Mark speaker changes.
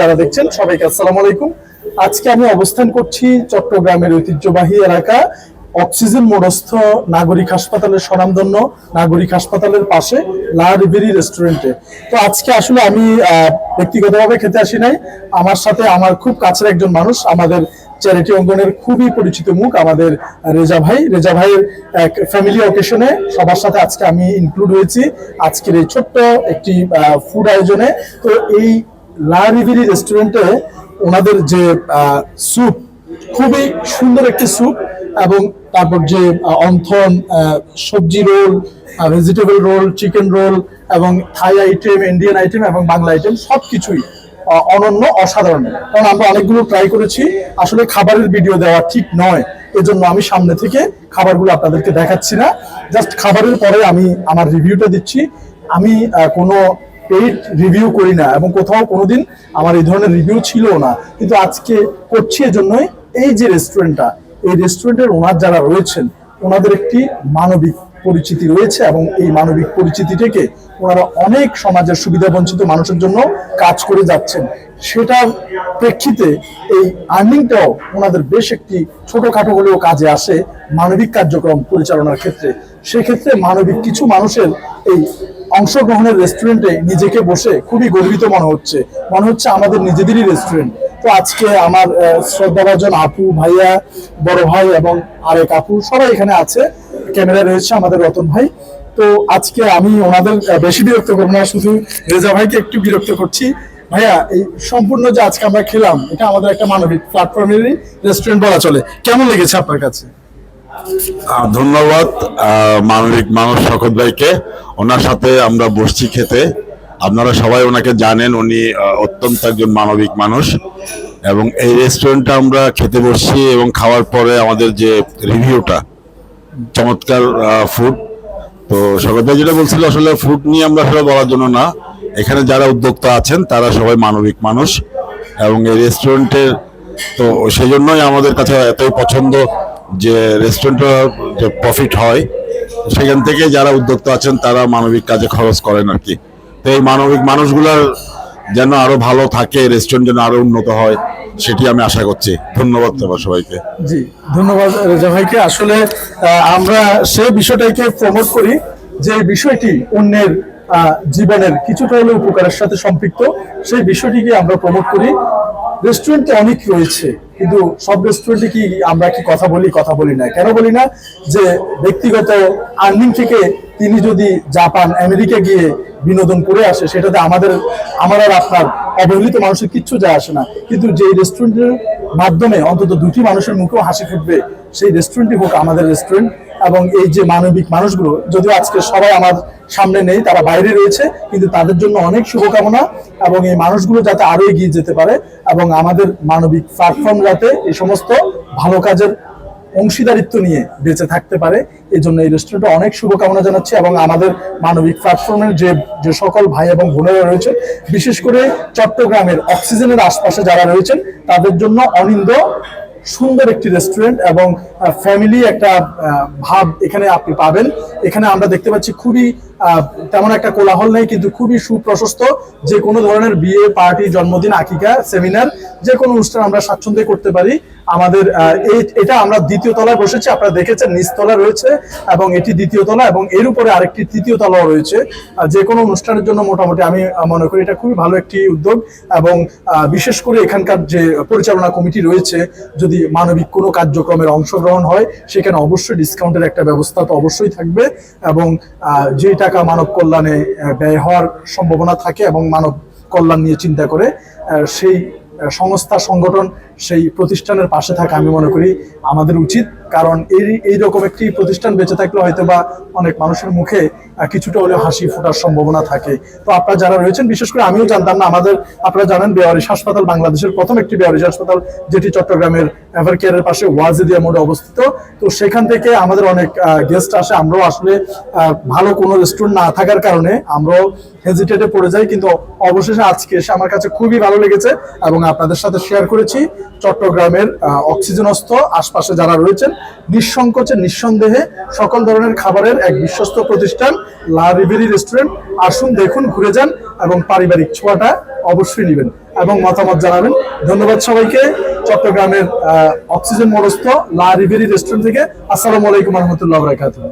Speaker 1: যারা দেখছেন সবাইকে আসসালামু আলাইকুম। আজকে আমি অবস্থান করছি চট্টগ্রামের ঐতিহ্যবাহী এলাকা অক্সিজেন মোড়স্থ নাগরিক হাসপাতালের স্বনামধন্য নাগরিক হাসপাতালের পাশে লা রিভেরি রেস্টুরেন্টে। তো আজকে আসলে আমি ব্যক্তিগতভাবে খেতে আসি নাই। আমার সাথে আমার খুব কাছের একজন মানুষ, আমাদের চ্যারিটি অঙ্গনের খুবই পরিচিত মুখ, আমাদের রেজা ভাই। রেজা ভাইয়ের এক ফ্যামিলি অকেশনে সবার সাথে আজকে আমি ইনক্লুড হয়েছি। আজকের এই ছোট্ট একটি ফুড আয়োজনে। তো এই লা রিভিরি রেস্টুরেন্টে ওনাদের যে স্যুপ খুবই সুন্দর একটি স্যুপ এবং তারপর যে অন্থন সবজি roll vegetable roll chicken roll এবং থাই আইটেম ইন্ডিয়ান আইটেম এবং বাংলা আইটেম সব কিছুই অনন্য, অসাধারণ। কারণ আমরা অনেকগুলো ট্রাই করেছি, আসলে খাবারের ভিডিও দেওয়া ঠিক নয়। এজন্য আমি সামনে থেকে খাবারগুলো আপনাদেরকে দেখাচ্ছি না। জাস্ট খাবারের পরে আমি আমার রিভিউটা দিচ্ছি। আমি কোনো পেইড রিভিউ করি না এবং কোথাও কোনোদিন আমার এই ধরনের রিভিউ ছিল না। কিন্তু আজকে করছি এজন্যই এই যে রেস্টুরেন্টটা এই রেস্টুরেন্টের ওনার যারা রয়েছেন, ওনাদের একটি মানবিক পরিচিতি রয়েছে এবং এই মানবিক পরিচিতি থেকে ওনারা অনেক সমাজের সুবিধা বঞ্চিত মানুষের জন্য কাজ করে যাচ্ছেন। সেটার প্রেক্ষিতে এই আর্নিংটাও ওনাদের বেশ একটি ছোটখাটো হলেও কাজে আসে মানবিক কার্যক্রম পরিচালনার ক্ষেত্রে। সেক্ষেত্রে মানবিক কিছু মানুষের এই অংশগ্রহণের রেস্টুরেন্টে নিজেকে বসে খুবই গর্বিত মনে হচ্ছে। মনে হচ্ছে আমাদের নিজেদেরই রেস্টুরেন্ট তো আজকে আমার শ্রদ্ধাভাজন আপু, ভাইয়া, বড় ভাই এবং আরেক আপু সবাই এখানে আছে। ক্যামেরায় রয়েছে আমাদের রতন ভাই। তো আজকে আমি ওনাদের বেশি বিরক্ত করব না, শুধু রেজা ভাইকে একটু বিরক্ত করছি। ভাইয়া, এই সম্পূর্ণ যে আজকে আমরা খেলাম, এটা আমাদের একটা মানবিক প্ল্যাটফর্মেরই রেস্টুরেন্ট বলা চলে। কেমন লেগেছে আপনার কাছে?
Speaker 2: ধন্যবাদ মানবিক মানুষ শকত ভাইকে। ওনার সাথে আমরা বসছি খেতে। আপনারা সবাই ওনাকে জানেন, উনি অত্যন্ত একজন মানবিক মানুষ। এবং এই রেস্টুরেন্টটা আমরা খেতে বসছি এবং খাওয়ার পরে আমাদের যে রিভিউটা চমৎকার ফুড তো ভাই যেটা বলছিল আসলে ফুড নিয়ে আমরা আসলে বলার জন্য না। এখানে যারা উদ্যোক্তা আছেন, তারা সবাই মানবিক মানুষ। এবং এই রেস্টুরেন্টের তো সেই জন্যই আমাদের কাছে এতই পছন্দ যে রেস্টুরেন্টের যে প্রফিট হয়। সেখান থেকে যারা উদ্যোক্তা আছেন, তারা মানবিক কাজে খরচ করেন আর কি। তো এই মানবিক মানুষগুলার যেন আরও ভালো থাকে রেস্টুরেন্ট যেন আরও উন্নত হয়, সেটি আমি আশা করছি। ধন্যবাদ তোমার সবাইকে।
Speaker 1: জি, ধন্যবাদ রেজা ভাইকে। আসলে আমরা সেই বিষয়টাকে প্রমোট করি যে বিষয়টি অন্যের জীবনের কিছুটা হলেও উপকারের সাথে সম্পৃক্ত, সেই বিষয়টিকে আমরা প্রমোট করি। রেস্টুরেন্টে অনেক রয়েছে, কিন্তু সব রেস্টুরেন্টে কি আমরা কি কথা বলি কথা বলি না। কেন বলি না? যে ব্যক্তিগত আর্নিং থেকে তিনি যদি জাপান, আমেরিকা গিয়ে বিনোদন করে আসে, সেটাতে আমাদের, আমার আর আপনার অবহেলিত মানুষের কিচ্ছু যায় আসে না। কিন্তু যে রেস্টুরেন্টের মাধ্যমে অন্তত দুটি মানুষের মুখেও হাসি ফুটবে, সেই রেস্টুরেন্টই হোক আমাদের রেস্টুরেন্ট এবং এই যে মানবিক মানুষগুলো, যদিও আজকে সবাই আমার সামনে নেই, তারা বাইরে রয়েছে, কিন্তু তাদের জন্য অনেক শুভকামনা এবং এই মানুষগুলো যাতে আরও এগিয়ে যেতে পারে এবং আমাদের মানবিক প্ল্যাটফর্ম যাতে এই সমস্ত ভালো কাজের অংশীদারিত্ব নিয়ে বেঁচে থাকতে পারে, এই জন্য এই রেস্টুরেন্টে অনেক শুভকামনা জানাচ্ছি এবং আমাদের মানবিক প্ল্যাটফর্মের যে যে সকল ভাই এবং বোনেরা রয়েছে, বিশেষ করে চট্টগ্রামের অক্সিজেনের আশপাশে যারা রয়েছেন, তাদের জন্য অনিন্দ সুন্দর একটি রেস্টুরেন্ট এবং ফ্যামিলি একটা ভাব এখানে আপনি পাবেন। এখানে আমরা দেখতে পাচ্ছি খুবই তেমন একটা কোলাহল নেই, কিন্তু খুবই সুপ্রশস্ত যে কোনো ধরনের বিয়ে, পার্টি, জন্মদিন, আকিকা, সেমিনার, যে কোনো অনুষ্ঠান আমরা স্বাচ্ছন্দ্যে করতে পারি। আমাদের এটা আমরা দ্বিতীয় তলায় বসেছি, আপনারা দেখেছেন নিচতলা রয়েছে, এবং এটি দ্বিতীয় তলা, এবং এর উপরে আরেকটি তৃতীয় তলাও রয়েছে। যে কোনো অনুষ্ঠানের জন্য মোটামুটি আমি মনে করি এটা খুবই ভালো একটি উদ্যোগ, এবং বিশেষ করে এখানকার যে পরিচালনা কমিটি রয়েছে, যদি মানবিক কোনো কার্যক্রমের অংশগ্রহণ হয়, সেখানে অবশ্যই ডিসকাউন্টের একটা ব্যবস্থা তো অবশ্যই থাকবে, এবং যে টাকা মানব কল্যাণে ব্যয় হওয়ার সম্ভাবনা থাকে এবং মানব কল্যাণ নিয়ে চিন্তা করে সেই সংস্থা, সংগঠন, সেই প্রতিষ্ঠানের পাশে থাকা আমি মনে করি আমাদের উচিত কারণ এই এইরকম একটি প্রতিষ্ঠান বেঁচে থাকলে হয়তো বা অনেক মানুষের মুখে কিছুটা হলেও হাসি ফোটার সম্ভাবনা থাকে। তো আপনারা যারা রয়েছেন, বিশেষ করে আমিও জানতাম না, আমাদের, আপনারা জানেন বেওয়ারিশ হাসপাতাল বাংলাদেশের প্রথম একটি বেওয়ারিশ হাসপাতাল, যেটি চট্টগ্রামের এভার কেয়ারের পাশে ওয়াজিদিয়া মোড়ে অবস্থিত। তো সেখান থেকে আমাদের অনেক গেস্ট আসে। আমরাও আসলে ভালো কোনো রেস্টুরেন্ট না থাকার কারণে আমরাও হেজিটেটে পড়ে যাই। কিন্তু অবশেষে আজকে এসে আমার কাছে খুবই ভালো লেগেছে এবং আপনাদের সাথে শেয়ার করেছি। চট্টগ্রামের অক্সিজেনস্থ আশপাশে যারা রয়েছেন নিঃসংকোচে, নিঃসন্দেহে সকল ধরনের খাবারের এক বিশ্বস্ত প্রতিষ্ঠান, লা রিভেরি রেস্টুরেন্ট। আসুন, দেখুন, ঘুরে যান এবং পারিবারিক ছোঁয়াটা অবশ্যই নেবেন এবং মতামত জানাবেন। ধন্যবাদ সবাইকে। চট্টগ্রামের অক্সিজেন মরস্থ লা রিভেরি রেস্টুরেন্ট থেকে। আসসালামু আলাইকুম রহমতুল্লাহ বরাকাতুহ।